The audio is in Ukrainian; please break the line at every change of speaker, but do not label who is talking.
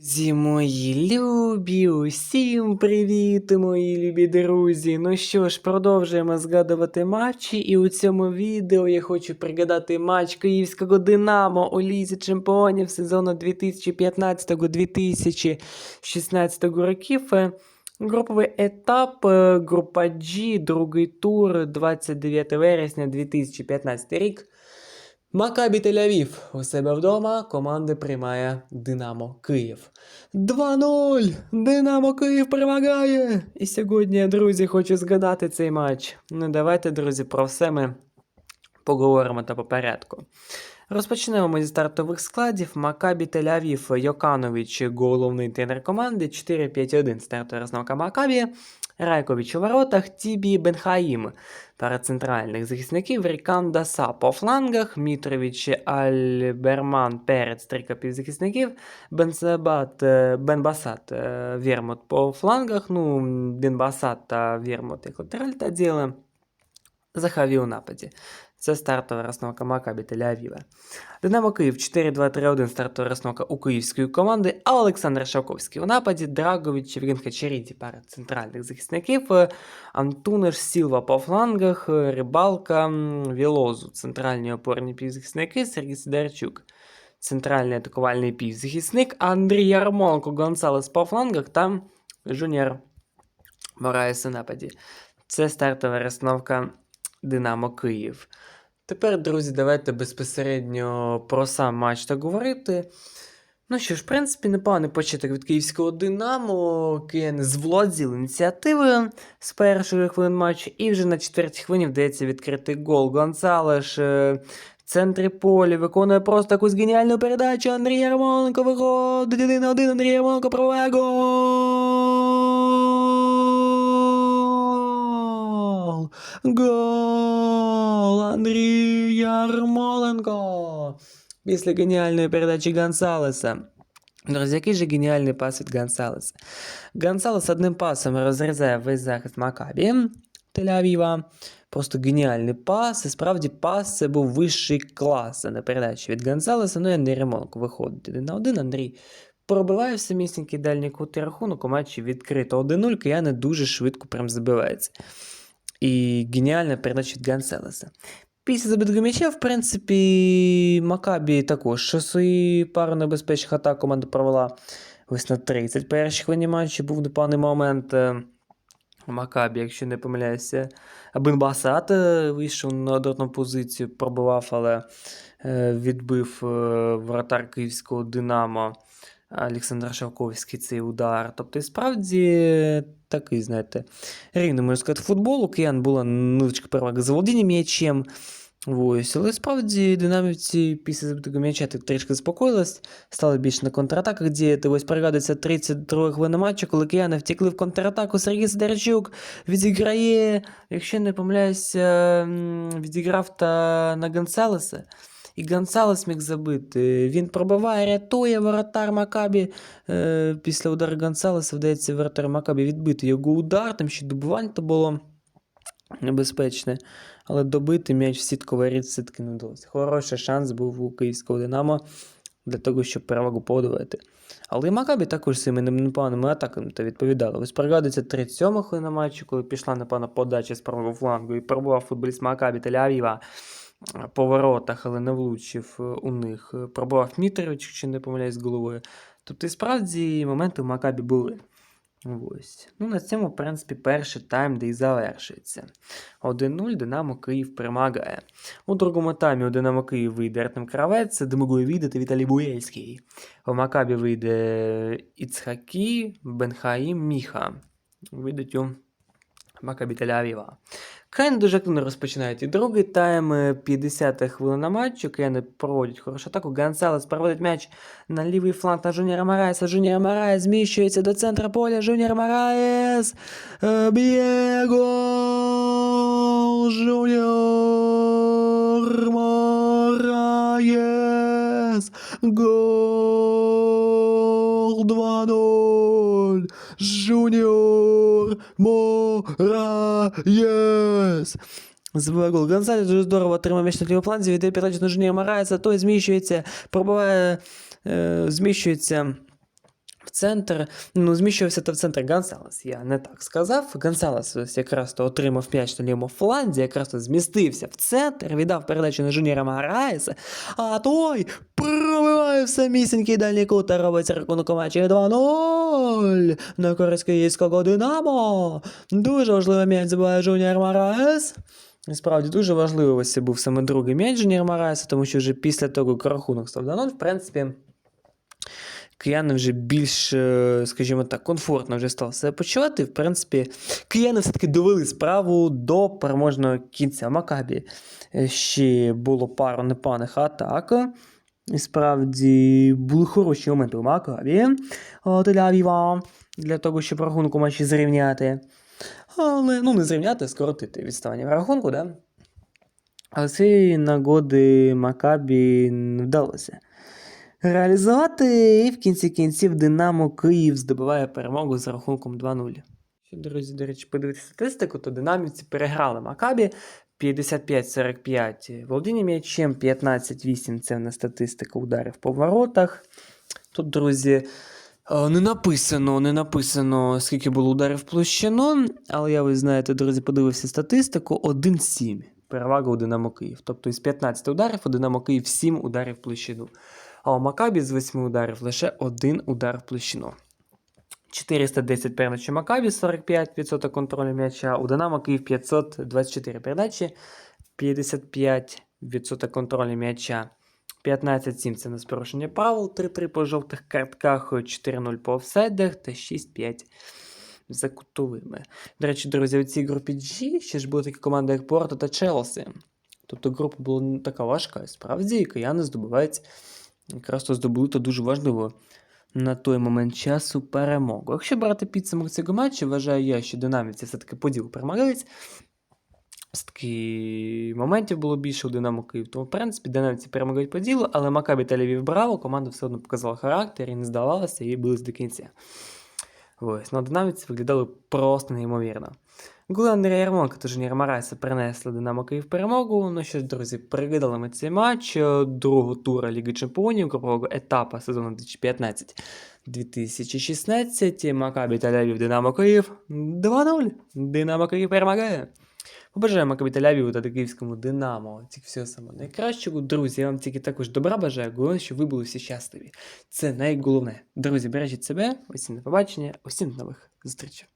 Друзі мої любі, усім привіт, мої любі друзі. Ну що ж, продовжуємо згадувати матчі, і у цьому відео я хочу пригадати матч Київського Динамо у Лізі Чемпіонів сезону 2015-2016 років. Е, Груповий етап, е, група G, другий тур, 29 вересня 2015 рік. Макабі Тель-Авів у себе вдома команда приймає Динамо Київ. 2-0! Динамо Київ перемагає! І сьогодні, друзі, хочу згадати цей матч. Ну, давайте, друзі, про все ми поговоримо та по порядку. Розпочнемо ми зі стартових складів. Макабі Тель-Авів Йоканович, головний тренер команди, 4-5-1 стартова розновка Макабі. Райкович у воротах, Тібі Бенхаїм. Пара центральних захисників Рікан Даса по флангах, Мітрович Альберман перед трійка півзахисників, Бенсабат, е, Бенбасат е, Вермут по флангах, ну, Бенбасат та Вермут як латераль та діли. Захаві у нападі. Це стартова розновка Макабі Тель-Авіва. Динамо Київ 4-2-3-1 стартова розновка у київської команди, а Олександр Шавковський у нападі, Драгович, Євген Хачеріді, пара центральних захисників, е, Антунеш Сілва по флангах, е, Рибалка, Вілозу, центральні опорні півзахисники, Сергій Сидорчук, центральний атакувальний півзахисник, Андрій Ярмоленко, Гонсалес по флангах та Жуніор Мораєс у нападі. Це стартова розновка Динамо Київ. Тепер, друзі, давайте безпосередньо про сам матч так говорити. Ну що ж, в принципі, непоганий початок від київського Динамо. Кияни зволоділи ініціативою з перших хвилин матчу, і вже на четвертій хвилині вдається відкрити гол. Гонсалеш е, в центрі поля виконує просто якусь геніальну передачу. Андрій Ярмоленко виходить 1 на 1. Андрій Ярмоленко пробиває гол! Гол! Андрій Ярмоленко! Після геніальної передачі Гонсалеса. Друзі, який же геніальний пас від Гонсалеса. Гонсалес одним пасом розрізає весь захист Макабі Тель-Авіва. Просто геніальний пас. І справді пас це був вищий клас а не передачі від Гонсалеса. Ну і Андрій Ремонко виходить один на один. Андрій пробиває в самісінький дальній кут рахунок у матчі відкрито 1-0, кияни дуже швидко прям забивається. І геніальна передача від Гонсалеса. Після забитого м'яча, в принципі, Макабі також свої пару небезпечних атак команда провела ось на 30 першій хвилині матчу. Був непоганий момент. е, Макабі, якщо не помиляюся. Абин Басат е, вийшов на одну позицію, пробивав, але відбив вратар київського Динамо Олександр Шавковський цей удар. Тобто, і справді такий, знаєте, рівний, можна сказати, футбол. Киян була невеличка перевага за володінням м'ячем. Ось, але справді динамівці після забитого м'яча трішки заспокоїлись, стали більше на контратаках діяти. Ось пригадується 32 хвилина матчу, коли кияни втекли в контратаку. Сергій Сидорчук відіграє, якщо не помиляюся, відіграв та на Гонсалеса. І Гонсалес міг забити. Він пробиває, рятує воротар Макабі. Е, після удару Гонсалеса вдається воротар Макабі відбити його удар, там ще добування то було небезпечне. Але добити м'яч в сітку воріт все-таки не вдалося. Хороший шанс був у київського Динамо для того, щоб перевагу подавати. Але і Макабі також своїми непоганими атаками та відповідали. Ось пригадується 37 хвилина матчу, коли пішла напевно подача з правого флангу і пробував футболіст Макабі Тель-Авіва е, по воротах, але не влучив е, у них. Е, Пробував Мітрович, якщо не помиляюсь головою. Тобто, і справді моменти у Макабі були. Ось. Ну, на цьому, в принципі, перший тайм де і завершується. 1-0 Динамо Київ перемагає. У другому таймі у Динамо Київ вийде Артем Кравець, Дмигло Віде та Віталій Буєльський. У Макабі вийде Іцхакі, Бенхаїм, Міха. Вийдуть у Макабі Тель-Авіва. Кияни дуже активно розпочинають і другий тайм, е, 50 хвилина матчу. Кияни проводять хорошу атаку. Гонсалес проводить м'яч на лівий фланг на Жуніора Мараєса. Жуніор Мараєс зміщується до центра поля. Жуніор Мараєс е, б'є гол. Жуніор Мараєс. Гол 2-0. Жуніор Мораєс. Забиває. Гонсалес дуже здорово отримав м'яч на лівому фланзі, віддає передачу на Жуніора Мараєса, той зміщується, пробиває, е, зміщується центр. Ну, зміщувався то в центр Гонсалес, я не так сказав. Гонсалес ось якраз то отримав м'яч на лівому фланзі, якраз то змістився в центр, віддав передачу на Жуніра Магараєса, а той пробиває в самісінький дальній кут робиться матчі 2-0 на користь київського Динамо. Дуже важливий м'яч забиває Жуніор Мараєс. І Справді дуже важливо ось це був саме другий м'яч Жуніор Мараєса, тому що вже після того, як рахунок став 2-0, в принципі, кияни вже більш, е, скажімо так, комфортно вже стали себе почувати. В принципі, кияни все-таки довели справу до переможного кінця. Макабі е, ще було пару непоганих атак. І справді були хороші моменти у Макабі о, Тель-Авіва для того, щоб рахунок у матчі зрівняти. Але ну не зрівняти, а скоротити відставання в рахунку, да? Але цієї нагоди Макабі не вдалося реалізувати, і в кінці кінців Динамо Київ здобуває перемогу з рахунком 2-0. Друзі, до речі, подивитися статистику, то динамівці переграли Макабі 55-45 володіння м'ячем, 15-8 це в нас статистика ударів по воротах. Тут, друзі, е, не написано, не написано, скільки було ударів в площину, але я, ви знаєте, друзі, подивився статистику 1-7. Перевага у Динамо Київ. Тобто із 15 ударів у Динамо Київ 7 ударів площину. А у Макабі з 8 ударів лише один удар в площину. 410 передач у Макабі, 45% контролю м'яча. У Динамо Київ 524 передачі, 55% контролю м'яча. 15-7 це у нас порушення правил, 3-3 по жовтих картках, 4-0 по офсайдах та 6-5 за кутовими. До речі, друзі, у цій групі G ще ж були такі команди, як Порто та Челсі. Тобто група була не така важка, справді, і кияни здобувають якраз то здобули, то дуже важливо на той момент часу перемогу. Якщо брати підсумок цього матчу, вважаю я, що динаміці все-таки поділ перемагались. Все-таки моментів було більше у Динамо Київ. Тому, в принципі, динаміці перемагають по ділу, але Макабі та Львів браво, команда все одно показала характер і не здавалася, і бились до кінця. Ось, на динаміці виглядали просто неймовірно. Голи Андрія Ярмоленка та Жуніра Марайса принесли Динамо Київ перемогу. Ну що ж, друзі, пригадали ми цей матч другого тура Ліги Чемпіонів, групового етапу сезону 2015-2016. Макабі та Львів Динамо Київ 2-0. Динамо Київ перемагає. Побажаю Макабі та Київському Динамо. Тільки всього самого найкращого. Друзі, я вам тільки також добра бажаю, головне, щоб ви були всі щасливі. Це найголовне. Друзі, бережіть себе, усім до побачення, усім нових зустрічей.